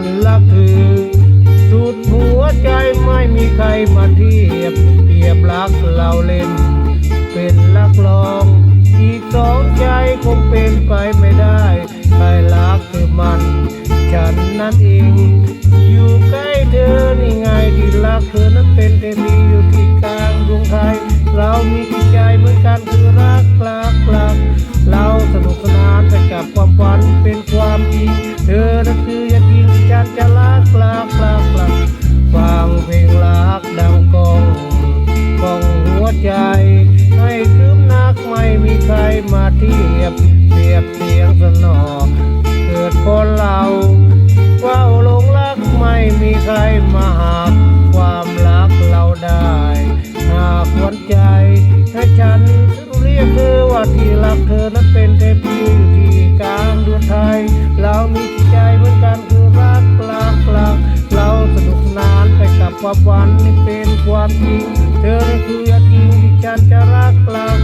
ันฉันรักเธอสุดหัวใจไม่มีใครมาเทียบเปรียบรักเราเล่น ใจ ให้คืมนักไม่มีใครมาเทียบเทียบเสียงสนอเกิดคนเราเฝ้าหลงรักไม่มีใครมาหากความรักเราได้ หากวันใจให้ฉันเรียกเธอว่าที่รักเธอนั้นเป็นเทพี เป็นความจริง เธอคือจริงฉันจะรักกลาง